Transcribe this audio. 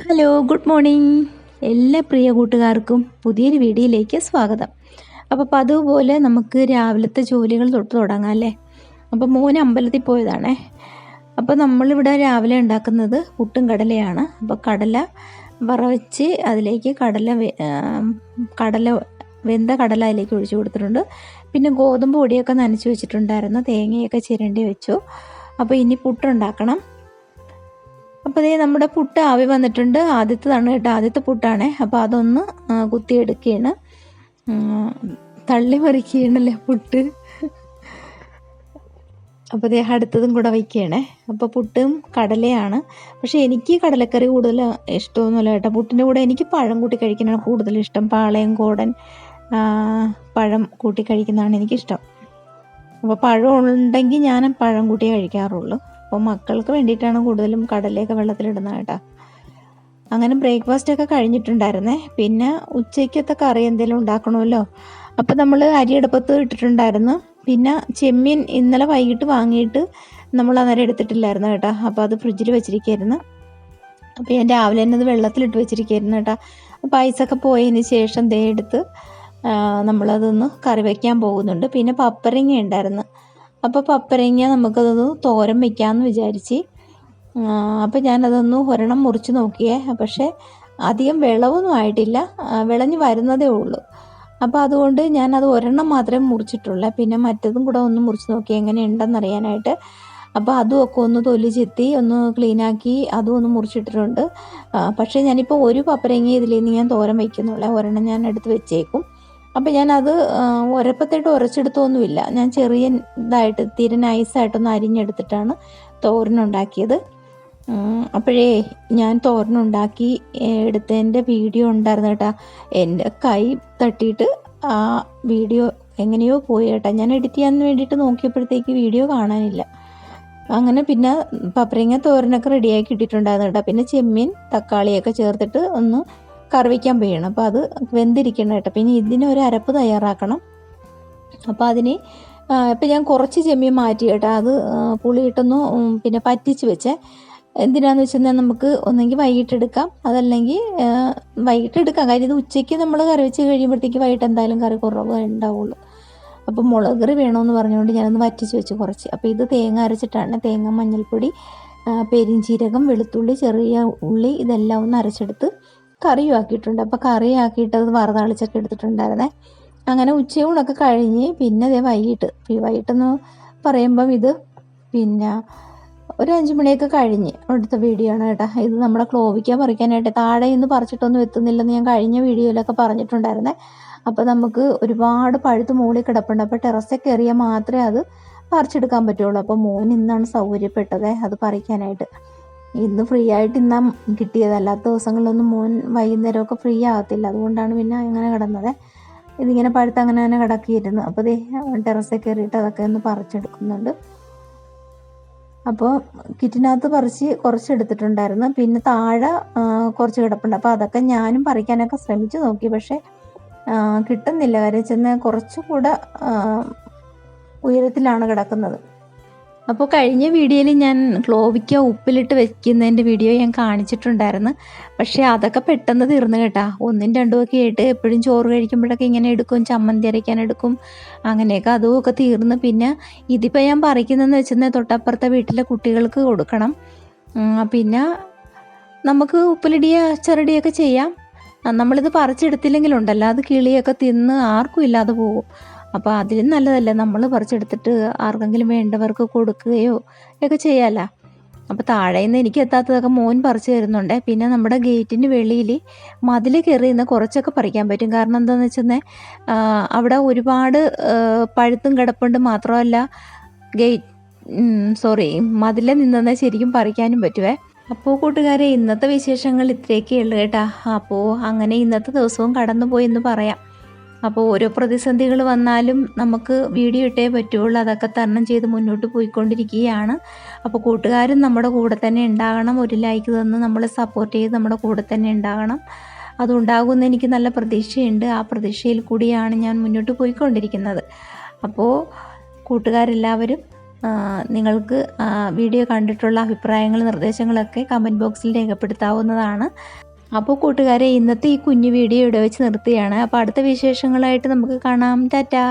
Hello good morning എല്ലാ പ്രിയ കൂട്ടുകാർക്കും പുതിയൊരു വീഡിയോയിലേക്ക് സ്വാഗതം. അപ്പോൾ അപ്പം അതുപോലെ നമുക്ക് രാവിലത്തെ ജോലികൾ തൊട്ട് തുടങ്ങാം അല്ലേ? അപ്പോൾ മോൻ അമ്പലത്തിൽ പോയതാണേ. അപ്പോൾ നമ്മളിവിടെ രാവിലെ ഉണ്ടാക്കുന്നത് പുട്ടും കടലയാണ്. അപ്പോൾ കടല വറവച്ച് അതിലേക്ക് കടല കടല വെന്ത കടല അതിലേക്ക് ഒഴിച്ചു കൊടുത്തിട്ടുണ്ട്. പിന്നെ ഗോതമ്പ് പൊടിയൊക്കെ നനച്ച് വെച്ചിട്ടുണ്ടായിരുന്നു. തേങ്ങയൊക്കെ ചിരണ്ടി വെച്ചു. അപ്പോൾ ഇനി പുട്ടുണ്ടാക്കണം. അപ്പോൾ ദേ നമ്മുടെ പുട്ട് ആവി വന്നിട്ടുണ്ട്. ആദ്യത്തതാണ് കേട്ടോ ആദ്യത്തെ പുട്ടാണേ. അപ്പോൾ അതൊന്ന് കുത്തിയെടുക്കുകയാണ്. തള്ളി മറിക്കുകയാണല്ലേ പുട്ട്. അപ്പോൾ ദേ അടുത്തതും കൂടെ വയ്ക്കുകയാണേ. അപ്പോൾ പുട്ടും കടലയാണ്. പക്ഷേ എനിക്ക് കടലക്കറി കൂടുതൽ ഇഷ്ടമൊന്നുമില്ല കേട്ടോ. പുട്ടിന്റെ കൂടെ എനിക്ക് പഴം കൂട്ടി കഴിക്കാനാണ് കൂടുതൽ ഇഷ്ടം. പാളയം കോടൻ പഴം കൂട്ടി കഴിക്കുന്നതാണ് എനിക്കിഷ്ടം. അപ്പോൾ പഴം ഉണ്ടെങ്കിൽ ഞാൻ പഴം കൂട്ടിയേ കഴിക്കാറുള്ളൂ. അപ്പോൾ മക്കൾക്ക് വേണ്ടിയിട്ടാണ് കൂടുതലും കടലയൊക്കെ വെള്ളത്തിലിടുന്നത് കേട്ടോ. അങ്ങനെ ബ്രേക്ക്ഫാസ്റ്റ് ഒക്കെ കഴിഞ്ഞിട്ടുണ്ടായിരുന്നേ. പിന്നെ ഉച്ചയ്ക്കത്തെ കറി എന്തെങ്കിലും ഉണ്ടാക്കണമല്ലോ. അപ്പോൾ നമ്മൾ അരി അരിയടുപ്പത്ത് ഇട്ടിട്ടുണ്ടായിരുന്നു. പിന്നെ ചെമ്മീൻ ഇന്നലെ വൈകിട്ട് വാങ്ങിയിട്ട് നമ്മൾ അന്നേരം എടുത്തിട്ടില്ലായിരുന്നു കേട്ടോ. അപ്പോൾ അത് ഫ്രിഡ്ജിൽ വെച്ചിരിക്കുകയായിരുന്നു അപ്പോൾ ഞാൻ രാവിലെ തന്നെ അത് വെള്ളത്തിലിട്ട് വെച്ചിരിക്കുകയായിരുന്നു കേട്ടോ. അപ്പോൾ ഐസൊക്കെ പോയതിന് ശേഷം ദേ എടുത്ത് നമ്മളതൊന്ന് കറി വയ്ക്കാൻ പോകുന്നുണ്ട്. പിന്നെ പപ്പരങ്ങ ഉണ്ടായിരുന്നു. അപ്പോൾ പപ്പരങ്ങ നമുക്കതൊന്ന് തോരൻ വയ്ക്കാമെന്ന് വിചാരിച്ച്. അപ്പോൾ ഞാനതൊന്ന് ഒരെണ്ണം മുറിച്ച് നോക്കിയേ. പക്ഷേ അധികം വിളവൊന്നും ആയിട്ടില്ല. വിളഞ്ഞ് വരുന്നതേ ഉള്ളൂ. അപ്പോൾ അതുകൊണ്ട് ഞാനത് ഒരെണ്ണം മാത്രമേ മുറിച്ചിട്ടുള്ളൂ. പിന്നെ മറ്റതും കൂടെ ഒന്ന് മുറിച്ച് നോക്കി എങ്ങനെ ഉണ്ടെന്ന് അറിയാനായിട്ട്. അപ്പോൾ അതും ഒക്കെ ഒന്ന് തൊലി ചെത്തി ഒന്ന് ക്ലീനാക്കി അതും ഒന്ന് മുറിച്ചിട്ടിട്ടുണ്ട്. പക്ഷേ ഞാനിപ്പോൾ ഒരു പപ്പരങ്ങ ഇതിൽ നിന്ന് ഞാൻ തോരൻ വയ്ക്കുന്നുള്ളൂ ഒരെണ്ണം ഞാൻ എടുത്ത് വെച്ചേക്കും. അപ്പോൾ ഞാനത് അത് ഉരപ്പത്തായിട്ട് ഉരച്ചെടുത്തൊന്നുമില്ല. ഞാൻ ചെറിയ ഇതായിട്ട് തീരെ നൈസായിട്ടൊന്ന് അരിഞ്ഞെടുത്തിട്ടാണ് തോരനുണ്ടാക്കിയത്. അപ്പോഴേ ഞാൻ തോരനുണ്ടാക്കി എടുത്തതിന്റെ വീഡിയോ ഉണ്ടായിരുന്നു കേട്ടാ. എന്റെ കൈ തട്ടിയിട്ട് ആ വീഡിയോ എങ്ങനെയോ പോയി കേട്ടാ. ഞാൻ എഡിറ്റ് ചെയ്യാൻ വേണ്ടിയിട്ട് നോക്കിയപ്പോഴത്തേക്ക് വീഡിയോ കാണാനില്ല. അങ്ങനെ പിന്നെ പപ്പരങ്ങ തോരനൊക്കെ റെഡിയാക്കി ഇട്ടിട്ടുണ്ടായിരുന്നു കേട്ടോ. പിന്നെ ചെമ്മീൻ തക്കാളിയൊക്കെ ചേർത്തിട്ട് ഒന്ന് കറി വേണം. അപ്പോൾ അത് വെന്തിരിക്കണം കേട്ടോ. പിന്നെ ഒരു അരപ്പ് തയ്യാറാക്കണം. അപ്പോൾ അതിന് ഇപ്പം ഞാൻ കുറച്ച് ചെമ്മീൻ മാറ്റി കേട്ടോ. അത് പുളിയിട്ടൊന്ന് പിന്നെ പറ്റിച്ച് വെച്ചേ. എന്തിനാന്ന് വെച്ചാൽ നമുക്ക് ഒന്നെങ്കിൽ വൈകിട്ട് എടുക്കാം അതല്ലെങ്കിൽ വൈകിട്ടെടുക്കാം. കാര്യം ഇത് ഉച്ചയ്ക്ക് നമ്മൾ കറി വെച്ച് കഴിയുമ്പോഴത്തേക്ക് വൈകിട്ട് എന്തായാലും കറി കുറവ് ഉണ്ടാവുള്ളൂ. അപ്പോൾ മുളക് കറി വേണമെന്ന് പറഞ്ഞുകൊണ്ട് ഞാനൊന്ന് വറ്റിച്ച് വെച്ച് കുറച്ച്. അപ്പോൾ ഇത് തേങ്ങ അരച്ചിട്ടാണ്. തേങ്ങ മഞ്ഞൾപ്പൊടി പെരിഞ്ചീരകം വെളുത്തുള്ളി ചെറിയ ഉള്ളി ഇതെല്ലാം ഒന്ന് അരച്ചെടുത്ത് കറിയും ആക്കിയിട്ടുണ്ട് അപ്പോൾ കറി ആക്കിയിട്ട് അത് വറുതളിച്ചൊക്കെ എടുത്തിട്ടുണ്ടായിരുന്നേ. അങ്ങനെ ഉച്ചയൂണൊക്കെ കഴിഞ്ഞ് പിന്നെ അതേ വൈകിട്ട് ഈ വൈകിട്ടെന്ന് പറയുമ്പം ഇത് പിന്നെ ഒരു അഞ്ച് മണിയൊക്കെ കഴിഞ്ഞ് അടുത്ത വീഡിയോ ആണ് കേട്ടോ. ഇത് നമ്മുടെ ക്ലോവിക്ക പറിക്കാനായിട്ട് താഴെ ഇന്ന് പറിച്ചിട്ടൊന്നും എത്തുന്നില്ലെന്ന് ഞാൻ കഴിഞ്ഞ വീഡിയോയിലൊക്കെ പറഞ്ഞിട്ടുണ്ടായിരുന്നേ. അപ്പോൾ നമുക്ക് ഒരുപാട് പഴുത്ത് മുകളിൽ കിടപ്പുണ്ട്. അപ്പോൾ ടെറസിൽ കയറിയാൽ മാത്രമേ അത് പറിച്ചെടുക്കാൻ പറ്റുള്ളൂ. അപ്പോൾ മോൻ ഇന്നാണ് സൗകര്യപ്പെട്ടത് അത് പറിക്കാനായിട്ട്. ഇന്ന് ഫ്രീ ആയിട്ട് ഇന്നാ കിട്ടിയത്. അല്ലാത്ത ദിവസങ്ങളിലൊന്നും മോൻ വൈകുന്നേരമൊക്കെ ഫ്രീ ആകത്തില്ല അതുകൊണ്ടാണ് പിന്നെ അങ്ങനെ കിടന്നത്. ഇതിങ്ങനെ പഴുത്ത് അങ്ങനെ തന്നെ കിടക്കിയിരുന്നു. അപ്പോൾ ദേ ടെറസിൽ കയറിയിട്ട് അതൊക്കെ ഒന്ന് പറിച്ചെടുക്കുന്നുണ്ട്. അപ്പോൾ കിറ്റിനകത്ത് പറിച്ച് കുറച്ച് എടുത്തിട്ടുണ്ടായിരുന്നു. പിന്നെ താഴെ കുറച്ച് കിടപ്പുണ്ട്. അപ്പോൾ അതൊക്കെ ഞാനും പറിക്കാനൊക്കെ ശ്രമിച്ചു നോക്കി. പക്ഷേ കിട്ടുന്നില്ല. കാര്യം ചെന്ന് കുറച്ചുകൂടെ ഉയരത്തിലാണ് കിടക്കുന്നത്. അപ്പോൾ കഴിഞ്ഞ വീഡിയോയിൽ ഞാൻ ക്ലോവിക്ക ഉപ്പിലിട്ട് വെക്കുന്നതിന്റെ വീഡിയോ ഞാൻ കാണിച്ചിട്ടുണ്ടായിരുന്നു. പക്ഷേ അതൊക്കെ പെട്ടെന്ന് തീർന്നു കേട്ടാ. ഒന്നും രണ്ടും ഒക്കെ ആയിട്ട് എപ്പോഴും ചോറ് കഴിക്കുമ്പോഴൊക്കെ ഇങ്ങനെ എടുക്കും ചമ്മന്തി അരയ്ക്കാൻ എടുക്കും അങ്ങനെയൊക്കെ അതും ഒക്കെ തീർന്ന്. പിന്നെ ഇതിപ്പോൾ ഞാൻ പറിക്കുന്നതെന്ന് വെച്ചാൽ തൊട്ടപ്പുറത്തെ വീട്ടിലെ കുട്ടികൾക്ക് കൊടുക്കണം. പിന്നെ നമുക്ക് ഉപ്പിലിടിയ ചെറുടിയൊക്കെ ചെയ്യാം. നമ്മളിത് പറിച്ചെടുത്തില്ലെങ്കിലുണ്ടല്ലോ അത് കിളിയൊക്കെ തിന്ന് ആർക്കും ഇല്ലാതെ പോകും. അപ്പോൾ അതിലും നല്ലതല്ലേ? നമ്മൾ പറിച്ചെടുത്തിട്ട് ആർക്കെങ്കിലും വേണ്ടവർക്ക് കൊടുക്കുകയോ ഒക്കെ ചെയ്യാമല്ലോ അപ്പോൾ താഴെ നിന്ന് എനിക്ക് എത്താത്തതൊക്കെ മോൻ പറിച്ചു തരുന്നുണ്ട്. പിന്നെ നമ്മുടെ ഗേറ്റിന് വെളിയിൽ മതിൽ കയറി നിന്ന് കുറച്ചൊക്കെ പറിക്കാൻ പറ്റും. കാരണം എന്താണെന്ന് വെച്ചാൽ അവിടെ ഒരുപാട് പഴുത്തും കിടപ്പുണ്ട് മാത്രമല്ല ഗേറ്റ് സോറി മതിലിൽ നിന്നെന്നാൽ ശരിക്കും പറിക്കാനും പറ്റുവേ. അപ്പോൾ കൂട്ടുകാരെ ഇന്നത്തെ വിശേഷങ്ങൾ ഇത്രയൊക്കെ ഉള്ളു കേട്ടാ. അപ്പോൾ അങ്ങനെ ഇന്നത്തെ ദിവസവും കടന്നു പോയി എന്ന് പറയാം. അപ്പോൾ ഓരോ പ്രതിസന്ധികൾ വന്നാലും നമുക്ക് വീഡിയോ ഇട്ടേ പറ്റുള്ളൂ. അതൊക്കെ തരണം ചെയ്ത് മുന്നോട്ട് പോയിക്കൊണ്ടിരിക്കുകയാണ്. അപ്പോൾ കൂട്ടുകാരും നമ്മുടെ കൂടെ തന്നെ ഉണ്ടാകണം. ഒരു ലൈക്ക് തന്ന് നമ്മളെ സപ്പോർട്ട് ചെയ്ത് നമ്മുടെ കൂടെ തന്നെ ഉണ്ടാകണം. അതുണ്ടാകുമെന്ന് എനിക്ക് നല്ല പ്രതീക്ഷയുണ്ട്. ആ പ്രതീക്ഷയിൽ കൂടിയാണ് ഞാൻ മുന്നോട്ട് പോയിക്കൊണ്ടിരിക്കുന്നത്. അപ്പോൾ കൂട്ടുകാരെല്ലാവരും നിങ്ങൾക്ക് വീഡിയോ കണ്ടിട്ടുള്ള അഭിപ്രായങ്ങൾ നിർദ്ദേശങ്ങളൊക്കെ കമന്റ് ബോക്സിൽ രേഖപ്പെടുത്താവുന്നതാണ്. അപ്പോൾ കൂട്ടുകാരെ ഇന്നത്തെ ഈ കുഞ്ഞു വീഡിയോ ഇവിടെ വെച്ച് നിർത്തിയാണ്. അപ്പോൾ അടുത്ത വിശേഷങ്ങളായിട്ട് നമുക്ക് കാണാം. ടാറ്റാ.